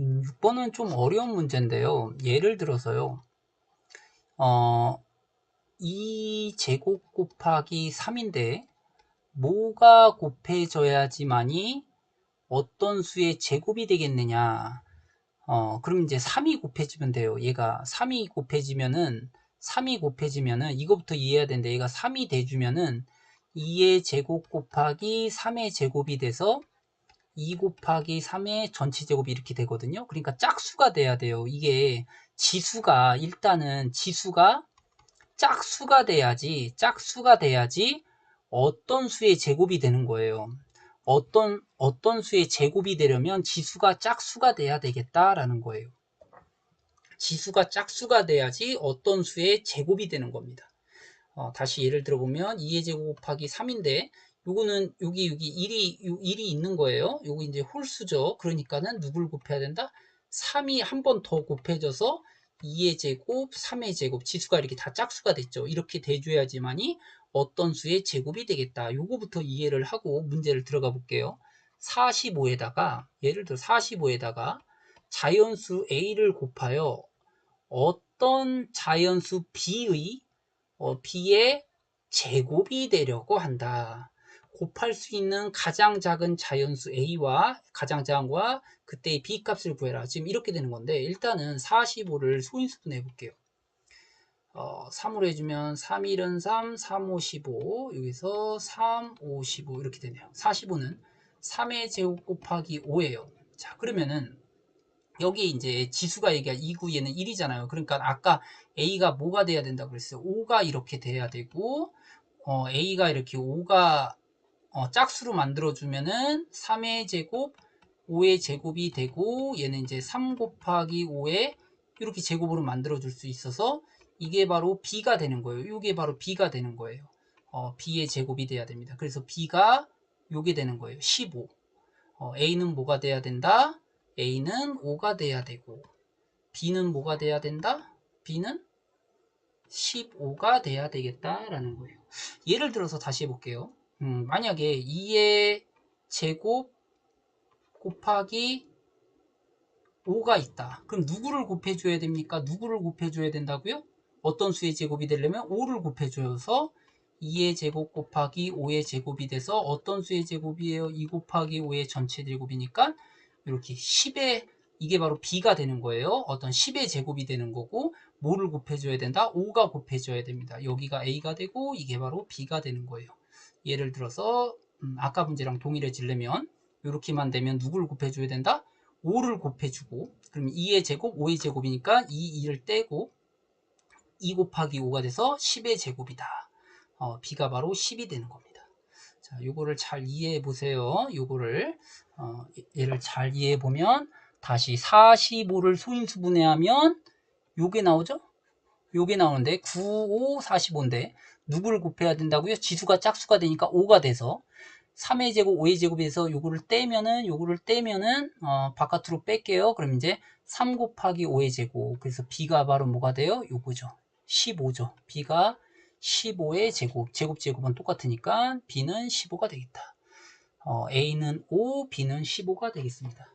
음, 6번은 좀 어려운 문제인데요. 예를 들어서요. 어, 2제곱 곱하기 3인데 뭐가 곱해져야지만이 어떤 수의 제곱이 되겠느냐. 어, 그럼 이제 3이 곱해지면 돼요. 얘가 3이 곱해지면은 3이 곱해지면은 이거부터 이해해야 되는데 얘가 3이 돼주면은 2의 제곱 곱하기 3의 제곱이 돼서 2 곱하기 3의 전체 제곱이 이렇게 되거든요. 그러니까 짝수가 돼야 돼요. 이게 지수가 일단은 지수가 짝수가 돼야지 짝수가 돼야지 어떤 수의 제곱이 되는 거예요. 어떤 어떤 수의 제곱이 되려면 지수가 짝수가 돼야 되겠다라는 거예요. 지수가 짝수가 돼야지 어떤 수의 제곱이 되는 겁니다. 어, 다시 예를 들어보면 2의 제곱 곱하기 3인데 요거는 여기 여기 1이 1이 있는 거예요. 요거 이제 홀수죠. 그러니까는 누굴 곱해야 된다? 3이 한 번 더 곱해져서 2의 제곱, 3의 제곱, 지수가 이렇게 다 짝수가 됐죠. 이렇게 돼줘야지만이 어떤 수의 제곱이 되겠다. 요거부터 이해를 하고 문제를 들어가 볼게요. 45에다가 예를 들어 45에다가 자연수 a를 곱하여 어떤 자연수 b의 어, b의 제곱이 되려고 한다. 곱할 수 있는 가장 작은 자연수 a와 가장 작은 과 그때의 b 값을 구해라. 지금 이렇게 되는 건데 일단은 45를 소인수분 해볼게요. 어, 3으로 해주면 3, 1은 3, 3, 5, 15 여기서 3, 5, 15 이렇게 되네요. 45는 3의 제곱 곱하기 5예요. 자 그러면은 여기 이제 지수가 얘기한 2구 얘는 1이잖아요. 그러니까 아까 a가 뭐가 돼야 된다고 그랬어요. 5가 이렇게 돼야 되고 어, a가 이렇게 5가 어, 짝수로 만들어주면은 3의 제곱, 5의 제곱이 되고 얘는 이제 3 곱하기 5에 이렇게 제곱으로 만들어줄 수 있어서 이게 바로 b가 되는 거예요. 이게 바로 b가 되는 거예요. 어, b의 제곱이 돼야 됩니다. 그래서 b가 요게 되는 거예요. 15. 어, a는 뭐가 돼야 된다? a는 5가 돼야 되고 b는 뭐가 돼야 된다? b는 15가 돼야 되겠다라는 거예요. 예를 들어서 다시 해볼게요. 음, 만약에 2의 제곱 곱하기 5가 있다. 그럼 누구를 곱해줘야 됩니까? 누구를 곱해줘야 된다고요? 어떤 수의 제곱이 되려면 5를 곱해줘서 2의 제곱 곱하기 5의 제곱이 돼서 어떤 수의 제곱이에요? 2 곱하기 5의 전체 제곱이니까 이렇게 10의 이게 바로 b가 되는 거예요. 어떤 10의 제곱이 되는 거고 뭐를 곱해줘야 된다? 5가 곱해줘야 됩니다. 여기가 a가 되고 이게 바로 b가 되는 거예요. 예를 들어서 음, 아까 문제랑 동일해지려면 이렇게만 되면 누구를 곱해줘야 된다? 5를 곱해주고 그럼 2의 제곱, 5의 제곱이니까 2, 2를 떼고 2 곱하기 5가 돼서 10의 제곱이다. 어, b가 바로 10이 되는 겁니다. 자, 요거를 잘 이해해 보세요. 요거를 어, 얘를 잘 이해해 보면 다시 45를 소인수분해하면 요게 나오죠? 요게 나오는데 9, 5, 45인데 누구를 곱해야 된다고요? 지수가 짝수가 되니까 5가 돼서 3의 제곱, 5의 제곱에서 요거를 떼면은 요거를 떼면은 어, 바깥으로 뺄게요. 그럼 이제 3 곱하기 5의 제곱. 그래서 b가 바로 뭐가 돼요? 요거죠. 15죠. b가 15의 제곱. 제곱 제곱은 똑같으니까 b는 15가 되겠다. 어, a는 5, b는 15가 되겠습니다.